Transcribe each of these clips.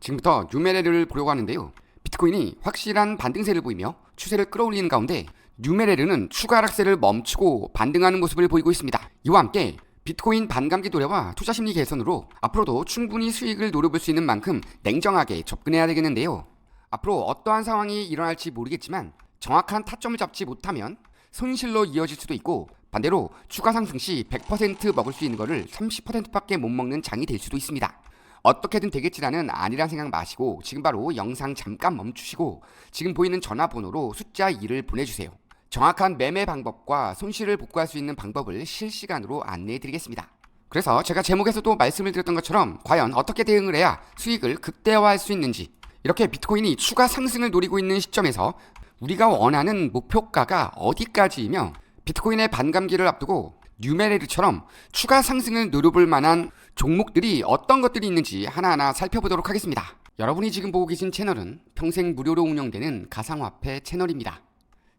지금부터 뉴메레를 보려고 하는데요. 비트코인이 확실한 반등세를 보이며 추세를 끌어올리는 가운데 뉴메레르는 추가 하락세를 멈추고 반등하는 모습을 보이고 있습니다. 이와 함께 비트코인 반감기 도래와 투자 심리 개선으로 앞으로도 충분히 수익을 노려볼 수 있는 만큼 냉정하게 접근해야 되겠는데요. 앞으로 어떠한 상황이 일어날지 모르겠지만 정확한 타점을 잡지 못하면 손실로 이어질 수도 있고 반대로 추가 상승 시 100% 먹을 수 있는 거를 30%밖에 못 먹는 장이 될 수도 있습니다. 어떻게든 되겠지라는 아니란 생각 마시고 지금 바로 영상 잠깐 멈추시고 지금 보이는 전화번호로 숫자 2를 보내주세요. 정확한 매매 방법과 손실을 복구할 수 있는 방법을 실시간으로 안내해 드리겠습니다. 그래서 제가 제목에서도 말씀을 드렸던 것처럼 과연 어떻게 대응을 해야 수익을 극대화할 수 있는지 이렇게 비트코인이 추가 상승을 노리고 있는 시점에서 우리가 원하는 목표가가 어디까지이며 비트코인의 반감기를 앞두고 뉴메레르처럼 추가 상승을 노려볼 만한 종목들이 어떤 것들이 있는지 하나하나 살펴보도록 하겠습니다. 여러분이 지금 보고 계신 채널은 평생 무료로 운영되는 가상화폐 채널입니다.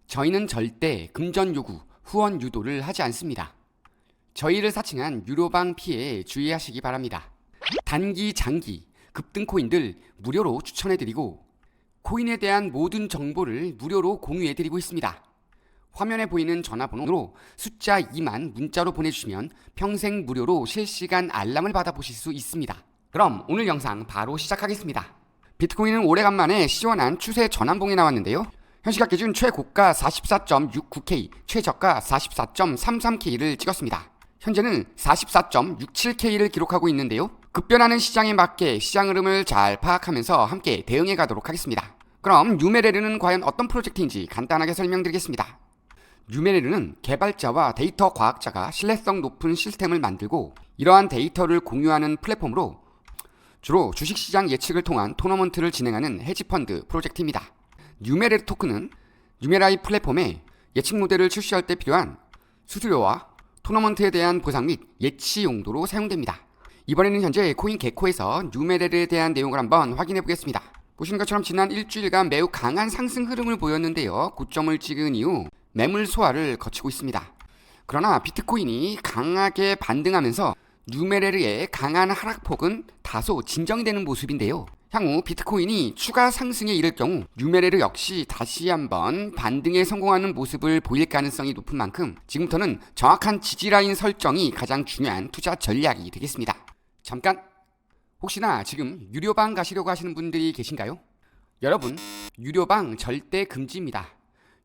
저희는 절대 금전 요구, 후원 유도를 하지 않습니다. 저희를 사칭한 유료방 피해에 주의하시기 바랍니다. 단기, 장기, 급등 코인들 무료로 추천해드리고 코인에 대한 모든 정보를 무료로 공유해드리고 있습니다. 화면에 보이는 전화번호로 숫자 2만 문자로 보내주시면 평생 무료로 실시간 알람을 받아보실 수 있습니다. 그럼 오늘 영상 바로 시작하겠습니다. 비트코인은 오래간만에 시원한 추세 전환봉이 나왔는데요. 현 시각 기준 최고가 44.69K, 최저가 44.33K를 찍었습니다. 현재는 44.67K를 기록하고 있는데요. 급변하는 시장에 맞게 시장 흐름을 잘 파악하면서 함께 대응해 가도록 하겠습니다. 그럼 뉴메레르는 과연 어떤 프로젝트인지 간단하게 설명드리겠습니다. 뉴메레르는 개발자와 데이터 과학자가 신뢰성 높은 시스템을 만들고 이러한 데이터를 공유하는 플랫폼으로 주로 주식시장 예측을 통한 토너먼트를 진행하는 헤지펀드 프로젝트입니다. 뉴메레르 토큰은 뉴메라이 플랫폼에 예측 모델을 출시할 때 필요한 수수료와 토너먼트에 대한 보상 및 예치 용도로 사용됩니다. 이번에는 현재 코인 개코에서 뉴메레르에 대한 내용을 한번 확인해 보겠습니다. 보시는 것처럼 지난 일주일간 매우 강한 상승 흐름을 보였는데요. 고점을 찍은 이후 매물 소화를 거치고 있습니다. 그러나 비트코인이 강하게 반등하면서 뉴메레르의 강한 하락폭은 다소 진정되는 모습인데요. 향후 비트코인이 추가 상승에 이를 경우 뉴메레르 역시 다시 한번 반등에 성공하는 모습을 보일 가능성이 높은 만큼 지금부터는 정확한 지지라인 설정이 가장 중요한 투자 전략이 되겠습니다. 잠깐 혹시나 지금 유료방 가시려고 하시는 분들이 계신가요? 여러분 유료방 절대 금지입니다.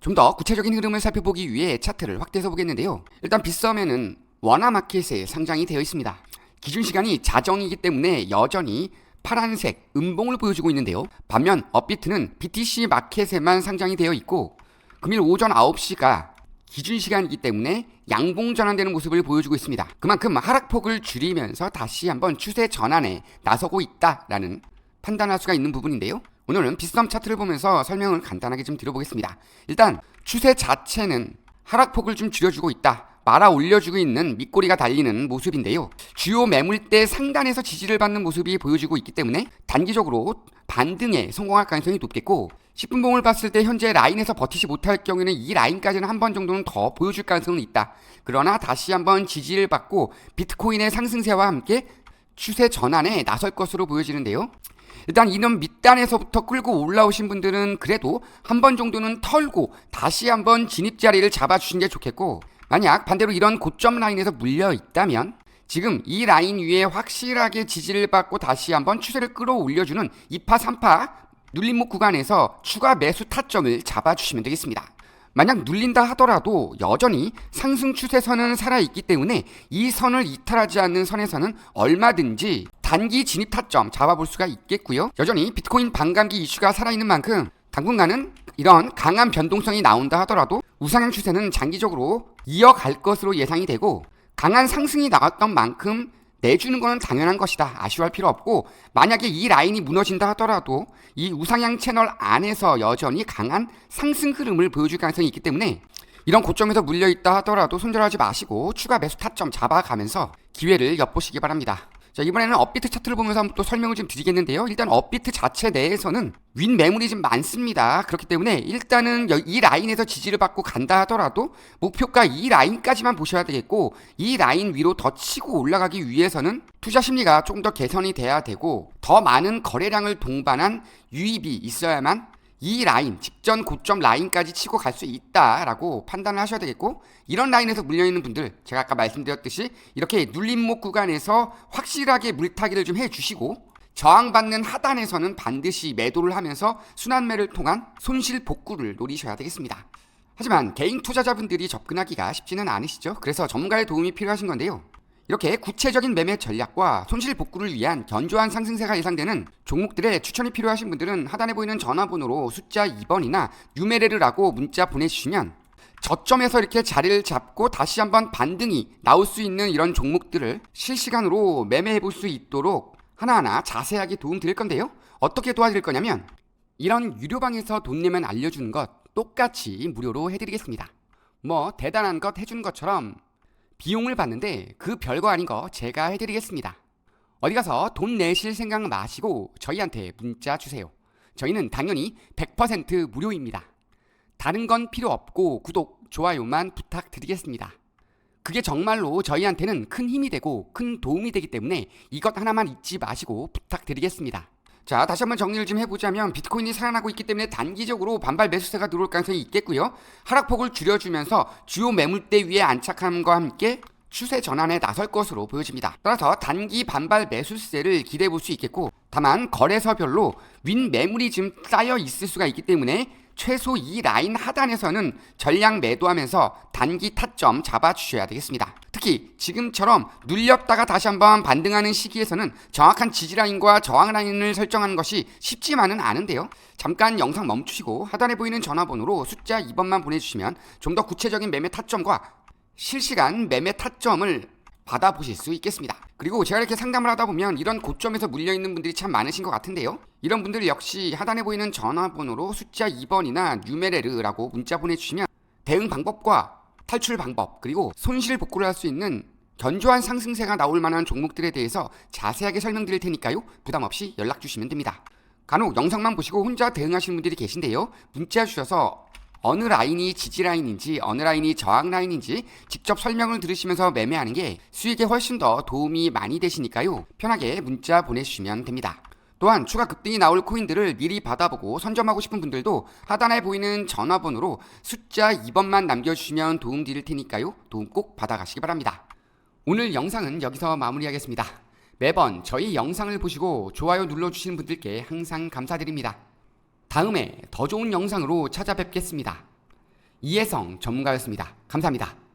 좀 더 구체적인 흐름을 살펴보기 위해 차트를 확대해서 보겠는데요. 일단 빗썸에는 원화마켓에 상장이 되어 있습니다. 기준 시간이 자정이기 때문에 여전히 파란색 음봉을 보여주고 있는데요. 반면 업비트는 BTC 마켓에만 상장이 되어 있고 금일 오전 9시가 기준 시간이기 때문에 양봉 전환되는 모습을 보여주고 있습니다. 그만큼 하락폭을 줄이면서 다시 한번 추세 전환에 나서고 있다라는 판단할 수가 있는 부분인데요. 오늘은 비썸 차트를 보면서 설명을 간단하게 좀 드려보겠습니다. 일단 추세 자체는 하락폭을 좀 줄여주고 있다. 말아 올려주고 있는 밑꼬리가 달리는 모습인데요. 주요 매물대 상단에서 지지를 받는 모습이 보여지고 있기 때문에 단기적으로 반등에 성공할 가능성이 높겠고 10분봉을 봤을 때 현재 라인에서 버티지 못할 경우에는 이 라인까지는 한 번 정도는 더 보여줄 가능성은 있다. 그러나 다시 한번 지지를 받고 비트코인의 상승세와 함께 추세 전환에 나설 것으로 보여지는데요. 일단 이런 밑단에서부터 끌고 올라오신 분들은 그래도 한 번 정도는 털고 다시 한번 진입 자리를 잡아주신 게 좋겠고 만약 반대로 이런 고점 라인에서 물려 있다면 지금 이 라인 위에 확실하게 지지를 받고 다시 한번 추세를 끌어올려주는 2파 3파 눌림목 구간에서 추가 매수 타점을 잡아주시면 되겠습니다. 만약 눌린다 하더라도 여전히 상승 추세선은 살아있기 때문에 이 선을 이탈하지 않는 선에서는 얼마든지 단기 진입 타점 잡아볼 수가 있겠고요. 여전히 비트코인 반감기 이슈가 살아있는 만큼 당분간은 이런 강한 변동성이 나온다 하더라도 우상향 추세는 장기적으로 이어갈 것으로 예상이 되고 강한 상승이 나왔던 만큼 내주는 거는 당연한 것이다. 아쉬워할 필요 없고 만약에 이 라인이 무너진다 하더라도 이 우상향 채널 안에서 여전히 강한 상승 흐름을 보여줄 가능성이 있기 때문에 이런 고점에서 물려 있다 하더라도 손절하지 마시고 추가 매수 타점 잡아가면서 기회를 엿보시기 바랍니다. 자, 이번에는 업비트 차트를 보면서 한번 또 설명을 좀 드리겠는데요. 일단 업비트 자체 내에서는 윈 매물이 좀 많습니다. 그렇기 때문에 일단은 여- 이 라인에서 지지를 받고 간다 하더라도 목표가 이 라인까지만 보셔야 되겠고 이 라인 위로 더 치고 올라가기 위해서는 투자 심리가 조금 더 개선이 돼야 되고 더 많은 거래량을 동반한 유입이 있어야만 이 라인 직전 고점 라인까지 치고 갈 수 있다라고 판단을 하셔야 되겠고 이런 라인에서 물려 있는 분들 제가 아까 말씀드렸듯이 이렇게 눌림목 구간에서 확실하게 물타기를 좀 해주시고 저항받는 하단에서는 반드시 매도를 하면서 순환매를 통한 손실 복구를 노리셔야 되겠습니다. 하지만 개인 투자자분들이 접근하기가 쉽지는 않으시죠. 그래서 전문가의 도움이 필요하신 건데요. 이렇게 구체적인 매매 전략과 손실 복구를 위한 견조한 상승세가 예상되는 종목들의 추천이 필요하신 분들은 하단에 보이는 전화번호로 숫자 2번이나 뉴메레르라고 문자 보내주시면 저점에서 이렇게 자리를 잡고 다시 한번 반등이 나올 수 있는 이런 종목들을 실시간으로 매매해 볼 수 있도록 하나하나 자세하게 도움 드릴 건데요. 어떻게 도와드릴 거냐면 이런 유료방에서 돈 내면 알려주는 것 똑같이 무료로 해드리겠습니다. 뭐 대단한 것 해주는 것처럼 비용을 받는데 그 별거 아닌 거 제가 해드리겠습니다. 어디 가서 돈 내실 생각 마시고 저희한테 문자 주세요. 저희는 당연히 100% 무료입니다. 다른 건 필요 없고 구독, 좋아요만 부탁드리겠습니다. 그게 정말로 저희한테는 큰 힘이 되고 큰 도움이 되기 때문에 이것 하나만 잊지 마시고 부탁드리겠습니다. 자, 다시 한번 정리를 좀 해보자면 비트코인이 살아나고 있기 때문에 단기적으로 반발 매수세가 들어올 가능성이 있겠고요. 하락폭을 줄여주면서 주요 매물대 위에 안착함과 함께 추세 전환에 나설 것으로 보여집니다. 따라서 단기 반발 매수세를 기대해 볼 수 있겠고, 다만 거래소별로 윈 매물이 지금 쌓여 있을 수가 있기 때문에 최소 이 라인 하단에서는 전량 매도하면서 단기 타점 잡아주셔야 되겠습니다. 특히 지금처럼 눌렸다가 다시 한번 반등하는 시기에서는 정확한 지지 라인과 저항 라인을 설정하는 것이 쉽지만은 않은데요. 잠깐 영상 멈추시고 하단에 보이는 전화번호로 숫자 2번만 보내주시면 좀 더 구체적인 매매 타점과 실시간 매매 타점을 받아보실 수 있겠습니다. 그리고 제가 이렇게 상담을 하다 보면 이런 고점에서 물려있는 분들이 참 많으신 것 같은데요. 이런 분들 역시 하단에 보이는 전화번호로 숫자 2번이나 뉴메레르라고 문자 보내주시면 대응 방법과 탈출 방법 그리고 손실 복구를 할 수 있는 견조한 상승세가 나올 만한 종목들에 대해서 자세하게 설명드릴 테니까요. 부담 없이 연락 주시면 됩니다. 간혹 영상만 보시고 혼자 대응하시는 분들이 계신데요. 문자 주셔서 어느 라인이 지지 라인인지 어느 라인이 저항 라인인지 직접 설명을 들으시면서 매매하는 게 수익에 훨씬 더 도움이 많이 되시니까요. 편하게 문자 보내주시면 됩니다. 또한 추가 급등이 나올 코인들을 미리 받아보고 선점하고 싶은 분들도 하단에 보이는 전화번호로 숫자 2번만 남겨주시면 도움 드릴 테니까요. 도움 꼭 받아가시기 바랍니다. 오늘 영상은 여기서 마무리하겠습니다. 매번 저희 영상을 보시고 좋아요 눌러주시는 분들께 항상 감사드립니다. 다음에 더 좋은 영상으로 찾아뵙겠습니다. 이혜성 전문가였습니다. 감사합니다.